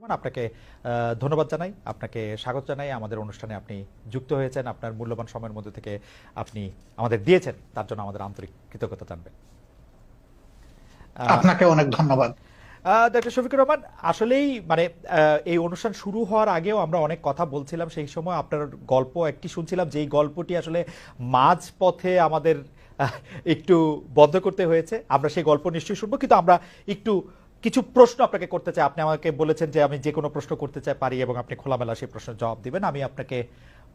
রহমান আপনাকে ধন্যবাদ জানাই আপনাকে স্বাগত জানাই। আমাদের অনুষ্ঠানে আপনি যুক্ত হয়েছেন আপনার মূল্যবান সময়ের মধ্যে থেকে আপনি আমাদের দিয়েছেন তার জন্য আমাদের আন্তরিক কৃতজ্ঞতা জানবেন। আপনাকে অনেক ধন্যবাদ। ডক্টর শফিকুর রহমান আসলেই মানে আহ, এই অনুষ্ঠান শুরু হওয়ার আগেও আমরা অনেক কথা বলছিলাম সেই সময় আপনার গল্প একটি শুনছিলাম যেই গল্পটি আসলে মাঝ পথে আমাদের একটু বন্ধ করতে হয়েছে। আমরা সেই গল্প নিশ্চয়ই শুনব কিন্তু আমরা একটু কিছু প্রশ্ন আপনাকে করতে চাই। আপনি আমাকে বলেছেন যে আমি যে কোনো প্রশ্ন করতে চাই, পারি এবং আপনি খোলামেলা সেই প্রশ্নের জবাব দিবেন। আমি আপনাকে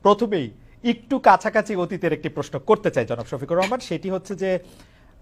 প্রথমেই একটু কাছাকাছি অতীতের একটি প্রশ্ন করতে চাই জনাব শফিকুর রহমান। সেটি হচ্ছে যে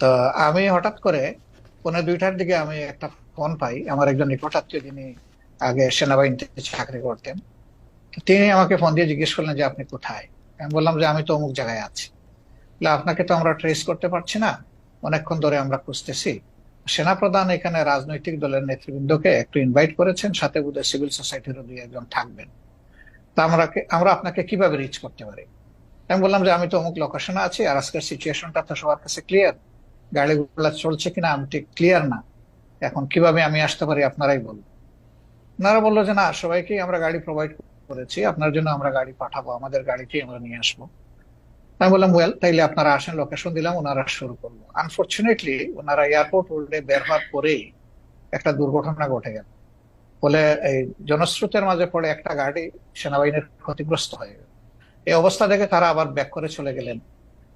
তো আমি হঠাৎ করে পৌনে দুইটার দিকে আমি একটা ফোন পাই। আমার একজন নিকটাত্মীয় যিনি আগে সেনাবাহিনীতে চাকরি করতেন, তিনি আমাকে ফোন দিয়ে জিজ্ঞেস করলেন যে আপনি কোথায়? আমি বললাম যে আমি তো অমুক জায়গায় আছি। আপনাকে তো আমরা ট্রেস করতে পারছি না, অনেকক্ষণ ধরে আমরা খুঁজতেছি। সেনাপ্রধান এখানে রাজনৈতিক দলের নেতৃবৃন্দকে একটু ইনভাইট করেছেন, সাথে বোধহয় সিভিল সোসাইটিরও দুই একজন থাকবেন। তা আমরা আমরা আপনাকে কীভাবে রিচ করতে পারি? আমি বললাম যে আমি তো অমুক লোকেশনে আছি আর আজকের সিচুয়েশনটা তো সবার কাছে ক্লিয়ার গাড়িগুলো চলছে কিনা আমি ঠিক ক্লিয়ার না। এখন কীভাবে আমি আসতে পারি আপনারাই বলুন। ওনারা বলল যে, না, সবাইকেই আমরা গাড়ি প্রোভাইড করেছি, আপনার জন্য আমরা গাড়ি পাঠাবো, আমাদের গাড়িতেই আমরা নিয়ে আসব। আমি বললাম ওয়েল তাইলে আপনারা আসেন লোকেশন দিলাম, ওনারা শুরু করল। আনফর্চুনেটলি ওনারা এয়ারপোর্ট রোডে বের হওয়ার পরেই একটা দুর্ঘটনা ঘটে গেল। ফলে এই জনস্রোতের মাঝে পড়ে একটা গাড়ি সেনাবাহিনীর ক্ষতিগ্রস্ত হয়ে গেল। এই অবস্থা দেখে তারা আবার ব্যাক করে চলে গেলেন।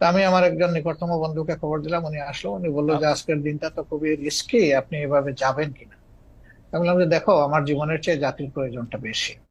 তো আমি আমার একজন নিকটতম বন্ধুকে খবর দিলাম উনি আসলো উনি বলল যে আজকের দিনটা তো খুবই রিস্কি আপনি এভাবে যাবেন কিনা? আমি বললাম যে দেখো আমার জীবনের চেয়ে জাতির প্রয়োজনটা বেশি।